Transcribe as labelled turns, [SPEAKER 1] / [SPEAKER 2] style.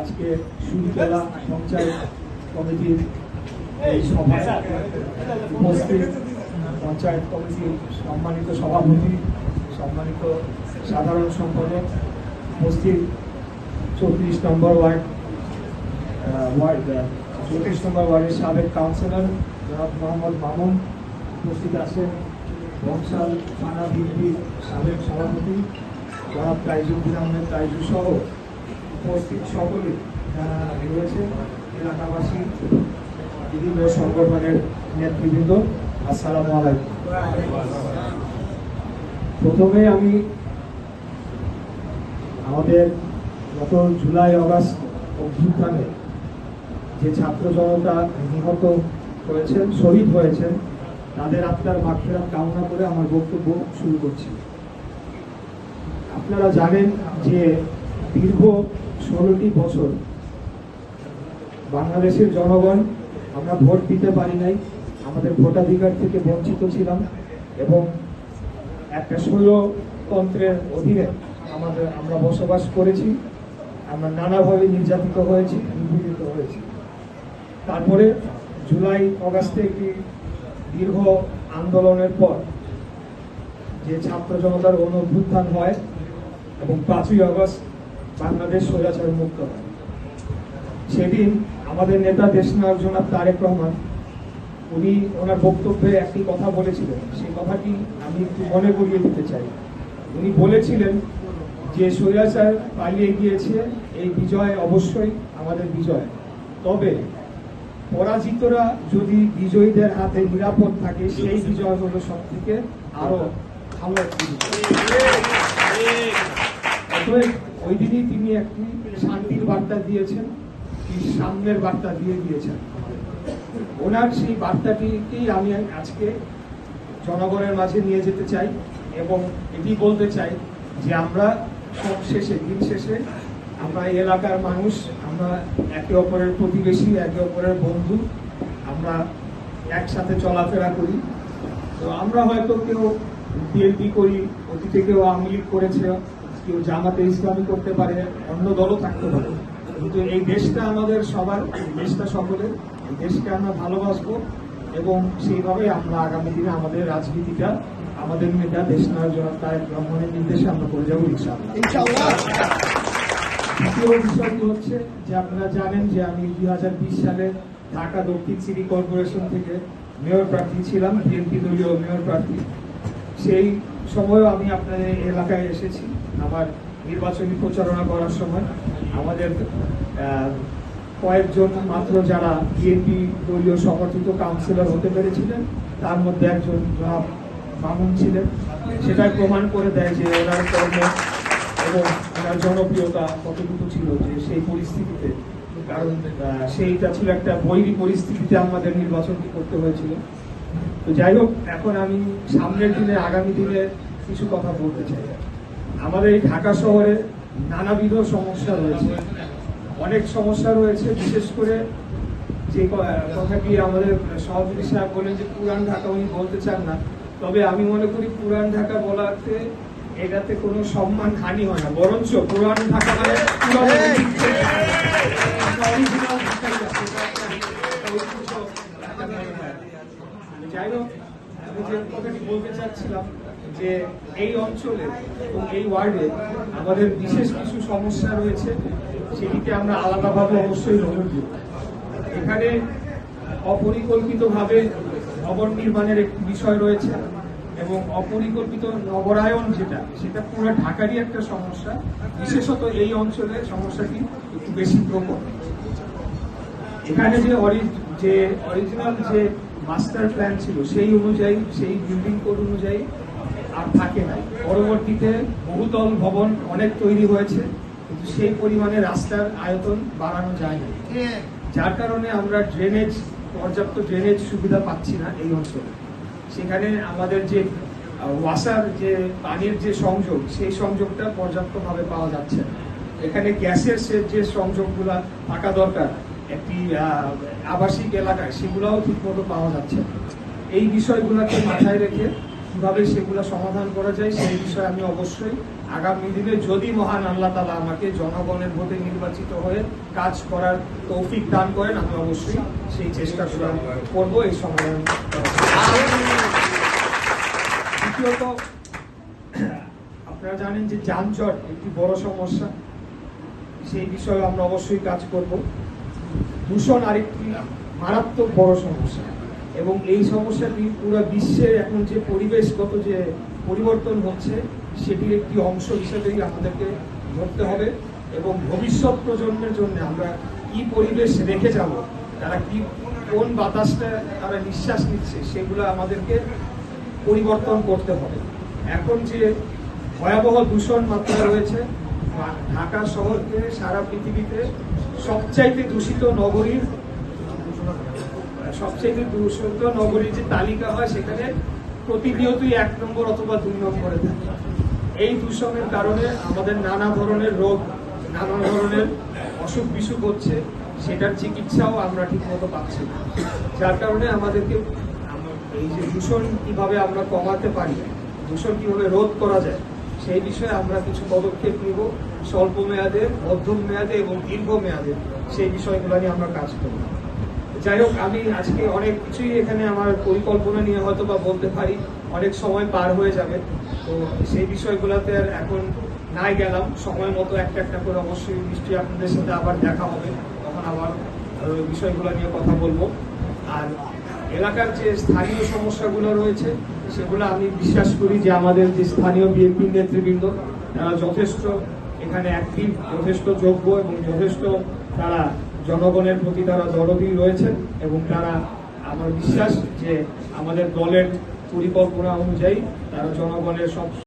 [SPEAKER 1] আজকে পঞ্চায়েত কমিটির পঞ্চায়েত কমিটির সম্মানিত সভাপতি, সম্মানিত সাধারণ সম্পাদক উপস্থিত চৌত্রিশ নম্বর ওয়ার্ড ওয়ার্ড চৌত্রিশ নম্বর ওয়ার্ডের সাবেক কাউন্সিলর জনাব মোহাম্মদ মামুন উপস্থিত আছেন। বংশাল থানা বিএনপির সাবেক সভাপতি জনাব তাইজুদ্দিন আহমেদ তাইজু সহ উপস্থিত সকলে যারা রয়েছেন এলাকাবাসী, বিভিন্ন সংগঠনের নেতৃবৃন্দ, আসসালামু প্রথমে আমি আমাদের গত জুলাই অগাস্ট অভ্যুত্থানে যে ছাত্র জনতা নিহত হয়েছেন, শহীদ হয়েছেন, তাদের আত্মার মাগফিরাত কামনা করে আমার বক্তব্য শুরু করছি। আপনারা জানেন যে দীর্ঘ ষোলোটি বছর বাংলাদেশের জনগণ আমরা ভোট দিতে পারি নাই, আমাদের ভোটাধিকার থেকে বঞ্চিত ছিলাম এবং একটা স্বৈরতন্ত্রের অধীনে আমাদের আমরা বসবাস করেছি, আমরা নানাভাবে নির্যাতিত হয়েছি, নিপীড়িত হয়েছি। তারপরে জুলাই অগাস্টে একটি দীর্ঘ আন্দোলনের পর যে ছাত্র জনতার গণ হয় এবং পাঁচই আগস্ট বাংলাদেশ স্বৈরাচার মুক্ত হয়। সেদিন আমাদের নেতা দেশনায়ক জনাব তারেক রহমান, উনি ওনার বক্তব্যে একটি কথা বলেছিলেন। সেই কথাটি আমি একটু মনে করিয়ে দিতে চাই। উনি বলেছিলেন যে স্বৈরাচার পালিয়ে গিয়েছে, এই বিজয় অবশ্যই আমাদের বিজয়। তবে পরাজিতরা যদি বিজয়ীদের হাতে নিরাপদ থাকে, সেই বিজয় হলো সব থেকে আরও একটি অতএব ওই দিনই তিনি একটি শান্তির বার্তা দিয়েছেন, কি সামনের বার্তা দিয়ে দিয়েছেন। ওনার সেই বার্তাটিকেই আমি আজকে জনগণের মাঝে নিয়ে যেতে চাই এবং এটি বলতে চাই যে আমরা সব শেষে, দিন শেষে আমরা এলাকার মানুষ, আমরা একে অপরের প্রতিবেশী, একে অপরের বন্ধু, আমরা একসাথে চলাফেরা করি। তো আমরা হয়তো কেউ বিএনপি করি অতীতে কেউ আওয়ামী লীগ করেছে কেউ জামাতে ইসলামী করতে পারে অন্য দলও থাকতে পারে। কিন্তু এই দেশটা আমাদের সবার এই দেশটা সকলের এই দেশকে আমরা ভালোবাসবো এবং সেইভাবে আমরা আগামী দিনে আমাদের রাজনীতিটা আমাদের নেতা দেশ নায়ক তারেক রহমানের নির্দেশে আমরা করে যাব ইনশাআল্লাহ। দ্বিতীয় বিষয়টি হচ্ছে যে আপনারা জানেন যে আমি দুই হাজার বিশ সালে ঢাকা দক্ষিণ সিটি কর্পোরেশন থেকে মেয়র প্রার্থী ছিলাম বিএনপি দলীয় মেয়র প্রার্থী। সেই সময়ও আমি আপনাদের এলাকায় এসেছি। আমার নির্বাচনী প্রচারণা করার সময় আমাদের কয়েকজন মাত্র যারা বিএনপি দলীয় সমর্থিত কাউন্সিলর হতে পেরেছিলেন, তার মধ্যে একজন জনাব মামুন ছিলেন। সেটাই প্রমাণ করে দেয় যে ওনার কর্ম এবং ওনার জনপ্রিয়তা কতটুকু ছিল যে সেই পরিস্থিতিতে। কারণ সেইটা ছিল একটা বৈরী পরিস্থিতিতে আমাদের নির্বাচনটি করতে হয়েছিল। তো যাই হোক এখন আমি সামনের দিনে, আগামী দিনে কিছু কথা বলতে চাই। আমাদের এই ঢাকা শহরে নানাবিধ সমস্যা রয়েছে। অনেক সমস্যা রয়েছে, বিশেষ করে যে কথাটি আমাদের সভাপতি সাহেব বলেন যে পুরান ঢাকা উনি বলতে চান না। তবে আমি মনে করি পুরান ঢাকা বলাতে এটাতে কোনো সম্মান হানি হয় না। বরঞ্চ পুরান ঢাকা মানে পুরানো ঐতিহ্য। আমরা original ঢাকাই আছি, এটা একটা- একটা ঐতিহ্য ঢাকা নিয়ে হয়। যাই হোক, আমি যে কথাটি বলতে চাচ্ছিলাম যে এই অঞ্চলে এবং এই ওয়ার্ডে আমাদের বিশেষ কিছু সমস্যা রয়েছে, সেটিকে আমরা আলাদাভাবে অবশ্যই নজর দিব এখানে অপরিকল্পিতভাবে ভবন নির্মাণের একটি বিষয় রয়েছে এবং অপরিকল্পিত নগরায়ন যেটা, সেটা পুরো ঢাকারই একটা সমস্যা। বিশেষত এই অঞ্চলে সমস্যাটি একটু বেশি প্রকট এখানে যে যে অরিজিনাল যে মাস্টার প্ল্যান ছিল, সেই অনুযায়ী, সেই বিল্ডিং কোড অনুযায়ী আর থাকে নাই পরবর্তীতে বহুতল ভবন অনেক তৈরি হয়েছে, কিন্তু সেই পরিমাণে রাস্তার আয়তন বাড়ানো যায় না যার কারণে আমরা ড্রেনেজ পর্যাপ্ত ড্রেনেজ সুবিধা পাচ্ছি না এই অঞ্চলে। সেখানে আমাদের যে ওয়াসার যে পানির যে সংযোগ, সেই সংযোগটা পর্যাপ্তভাবে পাওয়া যাচ্ছে না। এখানে গ্যাসের যে সংযোগগুলা থাকা দরকার একটি আবাসিক এলাকায় সেগুলোও ঠিকমতো পাওয়া যাচ্ছে এই বিষয়গুলোকে মাথায় রেখে কীভাবে সেগুলো সমাধান করা যায় সেই বিষয়ে আমি অবশ্যই আগামী দিনে যদি মহান আল্লাহ তালা আমাকে জনগণের ভোটে নির্বাচিত হয়ে কাজ করার তৌফিক দান করেন, আমি অবশ্যই সেই চেষ্টা করব, এই সম্মেলন দ্বিতীয়ত, আপনারা জানেন যে যানজট একটি বড় সমস্যা। সেই বিষয়ে আমরা অবশ্যই কাজ করব। দূষণ আরেকটি মারাত্মক বড় সমস্যা। এবং এই সমস্যাটি পুরো বিশ্বের এখন যে পরিবেশগত যে পরিবর্তন হচ্ছে, সেটির একটি অংশ হিসেবেই আমাদেরকে ধরতে হবে। এবং ভবিষ্যৎ প্রজন্মের জন্য আমরা কি পরিবেশ রেখে যাব, তারা কি, কোন বাতাসটা তারা নিঃশ্বাস নিচ্ছে, সেগুলো আমাদেরকে পরিবর্তন করতে হবে। এখন যে ভয়াবহ দূষণ মাত্রা রয়েছে ঢাকা শহরকে সারা পৃথিবীতে সবচাইতে দূষিত নগরীর সবচেয়ে দূষিত নগরীর যে তালিকা হয় সেখানে প্রতিনিয়তই এক নম্বর অথবা দুই নম্বরে থাকে। এই দূষণের কারণে আমাদের নানা ধরনের রোগ, নানা ধরনের অসুখ বিসুখ হচ্ছে, সেটার চিকিৎসাও আমরা ঠিক মতো পাচ্ছি না। যার কারণে আমাদেরকে এই যে দূষণ কীভাবে আমরা কমাতে পারি, দূষণ কীভাবে রোধ করা যায় সেই বিষয়ে আমরা কিছু পদক্ষেপ নিব। স্বল্প মেয়াদে, মধ্যম মেয়াদে এবং দীর্ঘ মেয়াদে সেই বিষয়গুলো নিয়ে আমরা কাজ করব। যাই হোক, আমি আজকে অনেক কিছুই এখানে আমার পরিকল্পনা নিয়ে হয়তো বা বলতে পারি। অনেক সময় পার হয়ে যাবে। তো সেই বিষয়গুলোতে আর এখন নাই গেলাম। সময় মতো একটা একটা করে অবশ্যই নিশ্চয়ই আপনাদের সাথে আবার দেখা হবে। তখন আবার বিষয়গুলো নিয়ে কথা বলব। আর এলাকার যে স্থানীয় সমস্যাগুলো রয়েছে, সেগুলো আমি বিশ্বাস করি যে আমাদের যে স্থানীয় বিএনপি নেতৃবৃন্দ, তারা যথেষ্ট এখানে অ্যাক্টিভ যথেষ্ট যোগ্য এবং যথেষ্ট তারা জনগণের প্রতি তারা দরদি রয়েছেন এবং তারা আমার বিশ্বাস যে আমাদের দলের পরিকল্পনা অনুযায়ী তারা জনগণের সব